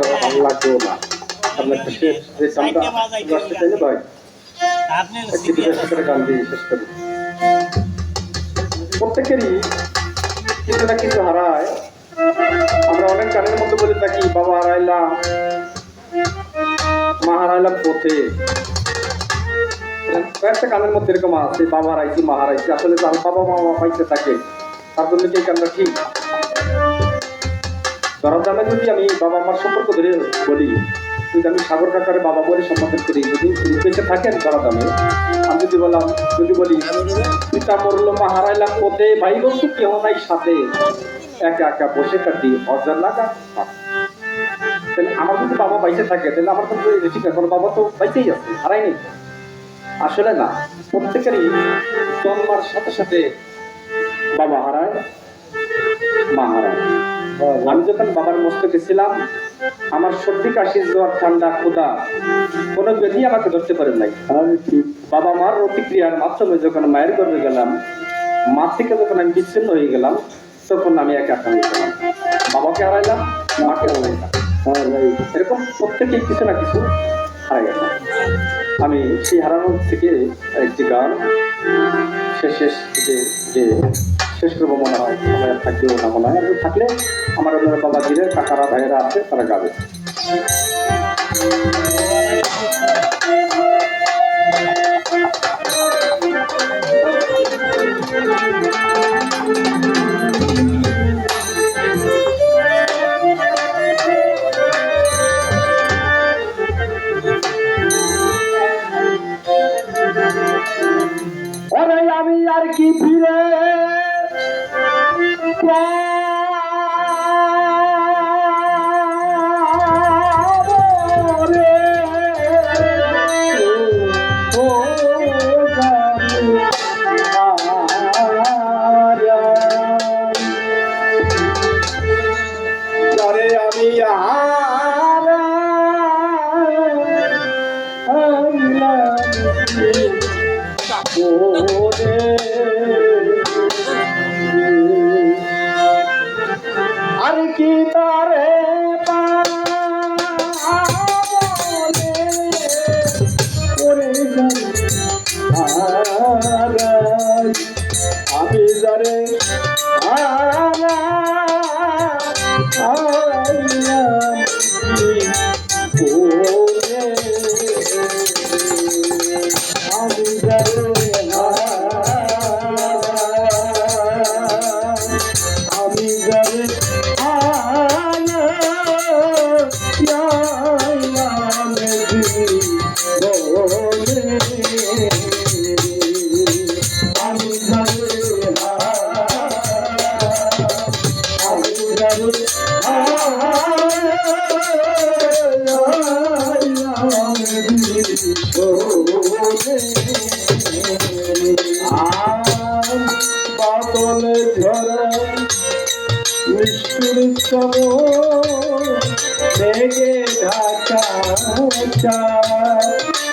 গানটা ভালো লাগবেও না। আপনার শেষ যে গানটা আসতে চাইলে ভাই একটি বিশেষ করে গান দিয়ে শেষ করি প্রত্যেকেরই কিছু না কিছু হারায়। আমরা অনেক গানের মধ্যে বলে থাকি বাবা হারাইলাম মা হারাইলাম পথে। কয়েকটা গানের মধ্যে এরকম আছে বাবা হারাইছি মা হারাইছি। আসলে যার বাবা মা পাইতে থাকে। তার জন্য কি গানটা ঠিক? ধরা দামে যদি আমি বাবা মার সম্পর্ক ধরে বলি। যদি আমি সাগর কাকারে বাবা বলে সম্বোধন করি, যদি বেঁচে থাকেন ধরা দামে আমি যদি বললাম, যদি বলি পিতা মরল মা হারাইলাম পথে ভাই বন্ধু কেহ নাই সাথে। একা একা বসে কাটি অজার লাগা তাহলে আমার যদি বাবা বাইসে থাকে, তাহলে আমার তো ঠিক এখন বাবা তো বাইসেই আছে হারাইনি আসলে না, প্রত্যেকেরই জন্মার সাথে সাথে বাবা হারায়, মা হারায়। আমি যখন বাবার মস্তকে ছিলাম আমার সর্দি কাশি জ্বর ঠান্ডা ক্ষুদা কোনো ব্যাধি আমাকে ধরতে পারে নাই। বাবা মার প্রতিক্রিয়ার মাধ্যমে যখন মায়ের গর্ভে গেলাম মা থেকে যখন আমি বিচ্ছিন্ন হয়ে গেলাম, তখন আমি একা হয়ে গেলাম। বাবাকে হারাইলাম, মাকে হারাইলাম। এরকম প্রত্যেকেই কিছু না কিছু হারাই গেলাম আমি সেই হারানোর থেকে একটি গান শেষ শেষ যে শেষ করব মনে হয়। থাকবে আর না মনে হয়। থাকলে আমার অন্য বাবা দিলে কাকারা, ভাইয়েরা আছে, তারা গাবে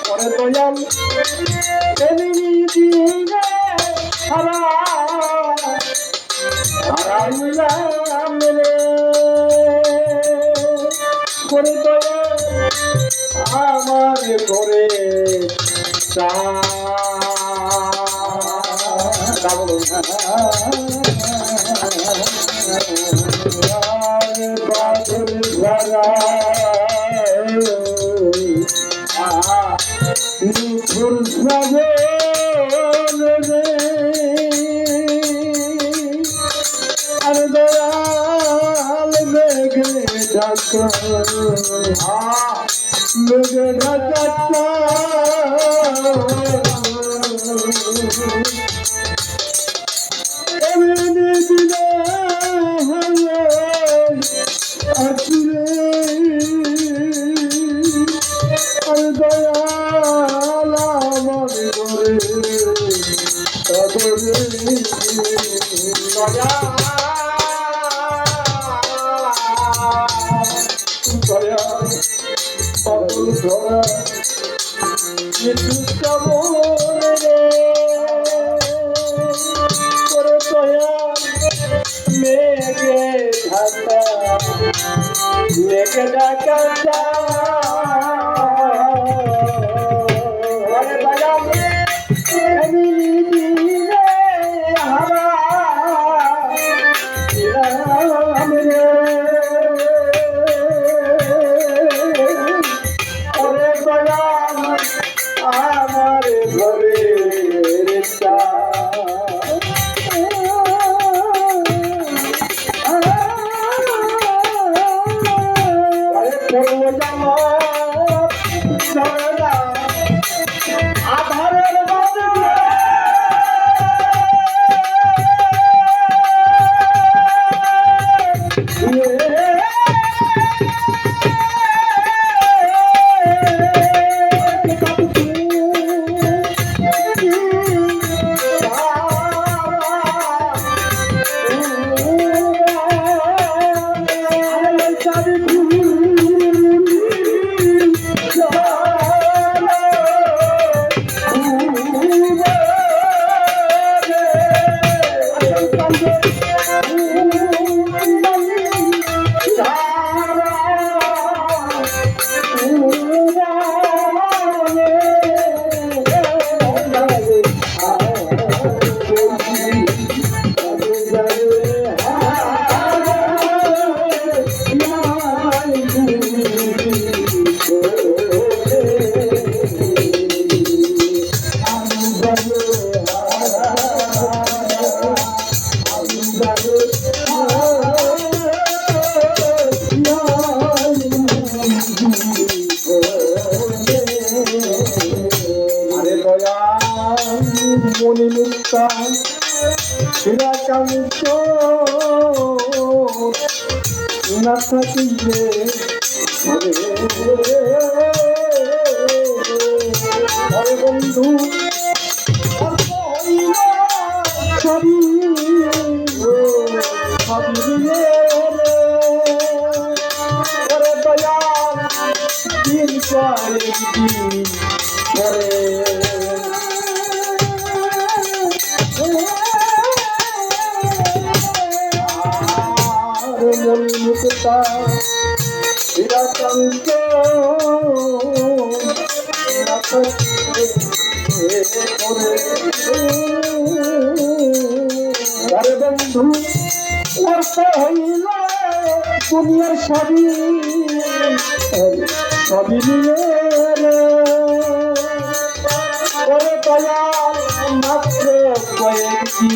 পরে দয়াল এমনি দিনে হারা হারাইলাম রে করে দয়াল আমার ঘরে চা আর দয়াল মেঘে ঢাকা মেঘে ঢাকা এমনি দয়া দয়া Rodeo. আরে বন্ধু অর্থ হইল দুনিয়ার সবই সবই নিয়ে মাত্র কয়েকটি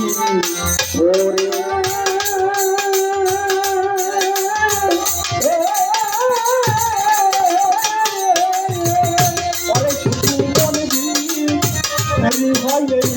Hallelujah.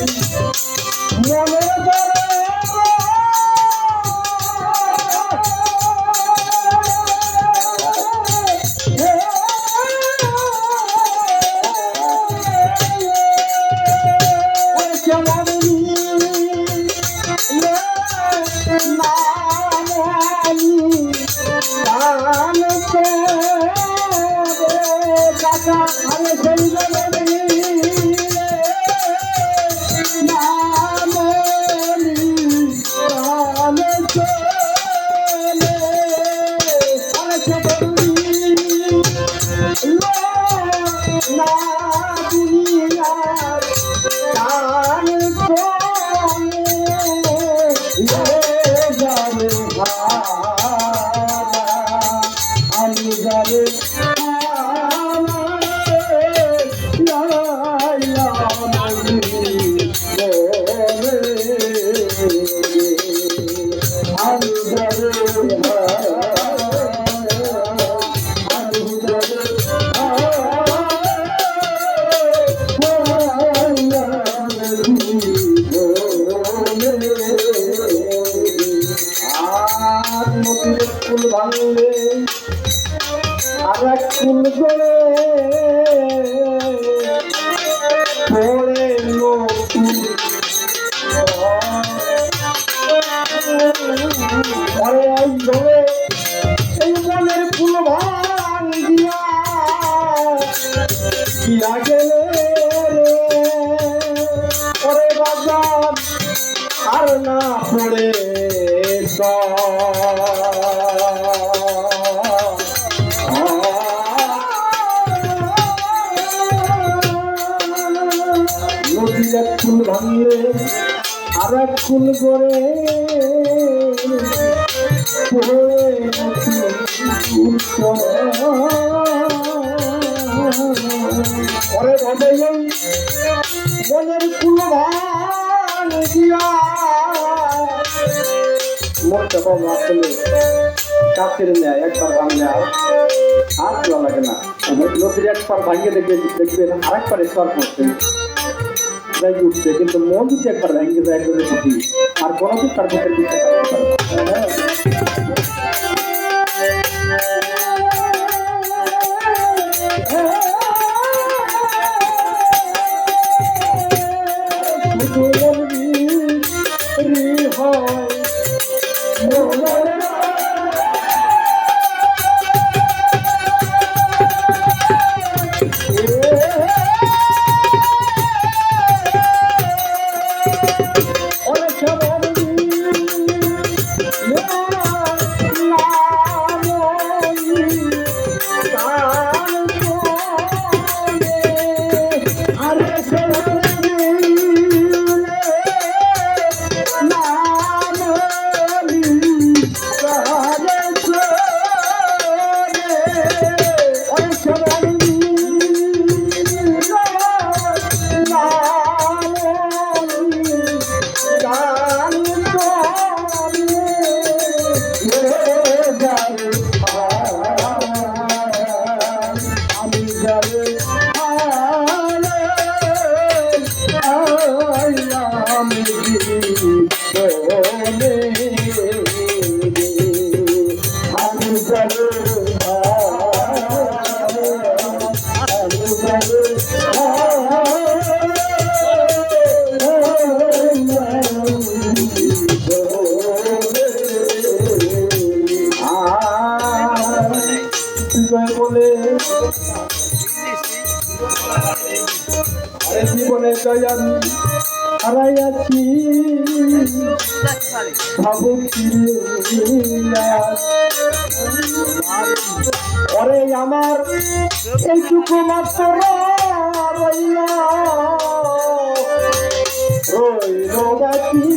Lord. ভাঙলে আর এক কুল করে পরে ভাবে মনের কুল ভাঙ দিয়া। মনটা কম আসলে কাছের নেয় একবার ভাঙলে আর আর লাগে না। নদীর একবার ভাঙিয়ে দেখবে দেখবেন আর একবার স্পার করছে যাই উঠছে কিন্তু মন যদি একবার ভেঙে যায় একজনের প্রতি আর কোনো দিন তার মুখের দিকে মাত্র রইল রইল বাকি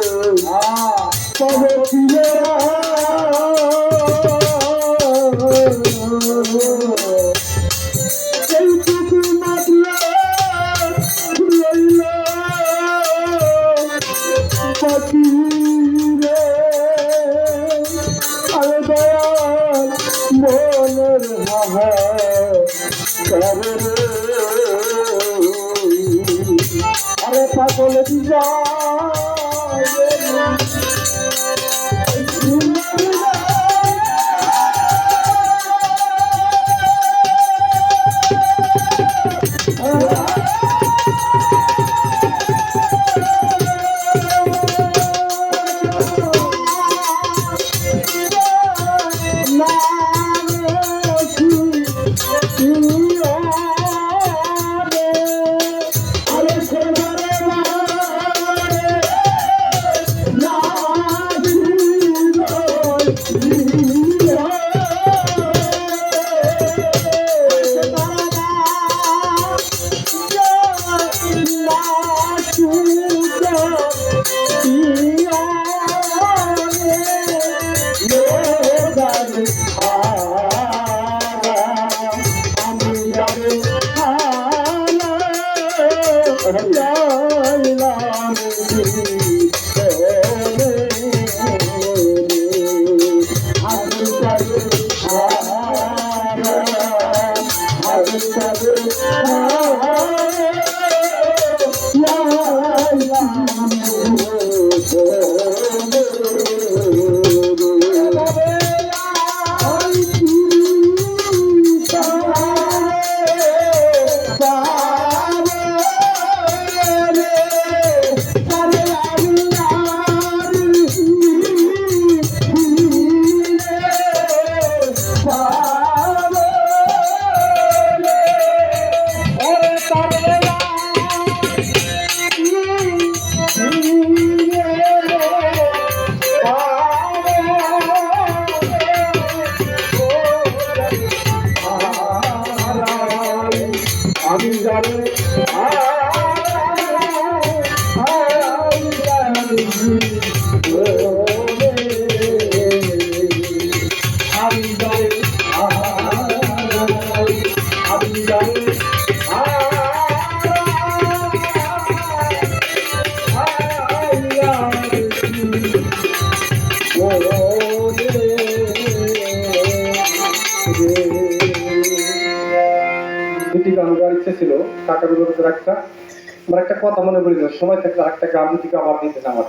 ফিরে পাবে আমি কাকার বিরুদ্ধে একটা আমার একটা কথা মনে গেল, সময় থাকলে একটা গান থেকে আমার দিতে আমার।